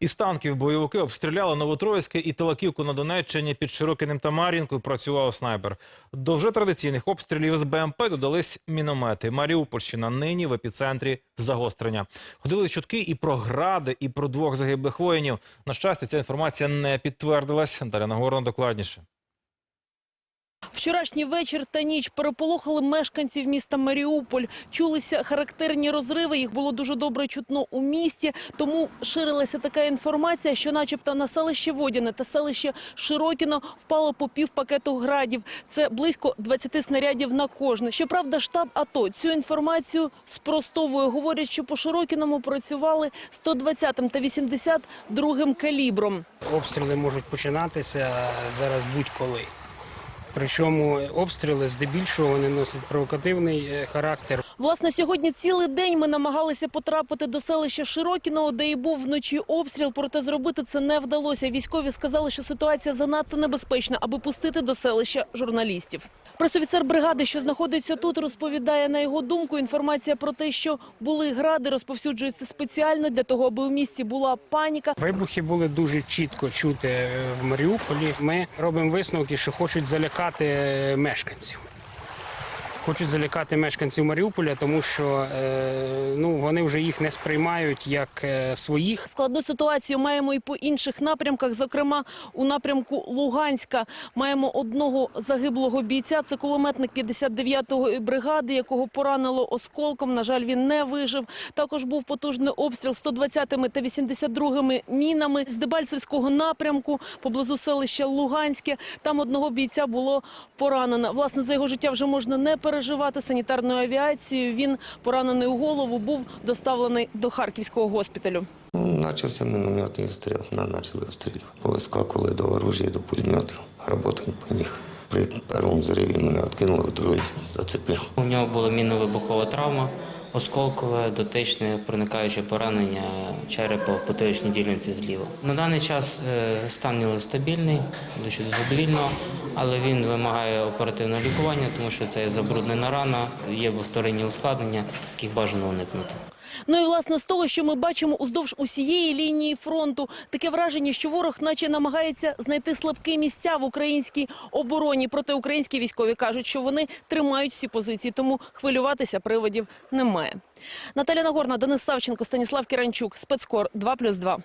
Із танків бойовики обстріляли Новотроїцьке і Телаківку на Донеччині під Широкиним та Мар'їнкою працював снайпер. До вже традиційних обстрілів з БМП додались міномети. Маріупольщина нині в епіцентрі загострення. Ходили чутки і про гради, і про двох загиблих воїнів. На щастя, ця інформація не підтвердилась. Далі нагорно докладніше. Вчорашній вечір та ніч переполохали мешканців міста Маріуполь. Чулися характерні розриви. Їх було дуже добре чутно у місті. Тому ширилася така інформація, що, начебто, на селище Водяне та селище Широкіно впало по пів пакету градів. Це близько 20 снарядів на кожне. Щоправда, штаб АТО цю інформацію спростовує. Говорять, що по Широкіному працювали 120-м та 82-м калібром. Обстріли можуть починатися зараз будь-коли. Причому обстріли здебільшого вони носять провокативний е, характер. Власне, сьогодні цілий день ми намагалися потрапити до селища Широкіного, де і був вночі обстріл, проте зробити це не вдалося. Військові сказали, що ситуація занадто небезпечна, аби пустити до селища журналістів. Пресофіцер бригади, що знаходиться тут, розповідає на його думку. Інформація про те, що були гради, розповсюджується спеціально для того, аби у місті була паніка. Вибухи були дуже чітко чути е, в Маріуполі. Ми робимо висновки, що хочуть залякати е, мешканців. Хочуть залякати мешканців Маріуполя, тому що е, ну, вони вже їх не сприймають як е, своїх. Складну ситуацію маємо і по інших напрямках. Зокрема, у напрямку Луганська маємо одного загиблого бійця. Це кулеметник 59-ї бригади, якого поранило осколком. На жаль, він не вижив. Також був потужний обстріл 120-ми та 82-ми мінами з Дебальцевського напрямку поблизу селища Луганське. Там одного бійця було поранено. Власне, за його життя вже можна не переживати санітарною авіацією. Він поранений у голову, був доставлений до Харківського госпіталю. Начався мінометний обстріл, нас почали обстрілювати. Повискакували до оружия, до пулеметів. Работаємо по них. При першому зриві мене відкинули, в другий зацепив. У нього була мінно-вибухова травма, осколкове, дотичне, проникаюче поранення черепа в потиличній ділянці зліва. На даний час е, стан його стабільний, дуже задовільно, але він вимагає оперативного лікування, тому що це забруднена рана, є повторинні ускладнення, яких бажано уникнути. Ну і власне з того, що ми бачимо уздовж усієї лінії фронту, таке враження, що ворог, наче намагається знайти слабкі місця в українській обороні. Проте українські військові кажуть, що вони тримають всі позиції, тому хвилюватися приводів немає. Наталя Нагорна, Денис Савченко, Станіслав Кіранчук, спецкор 2+,2.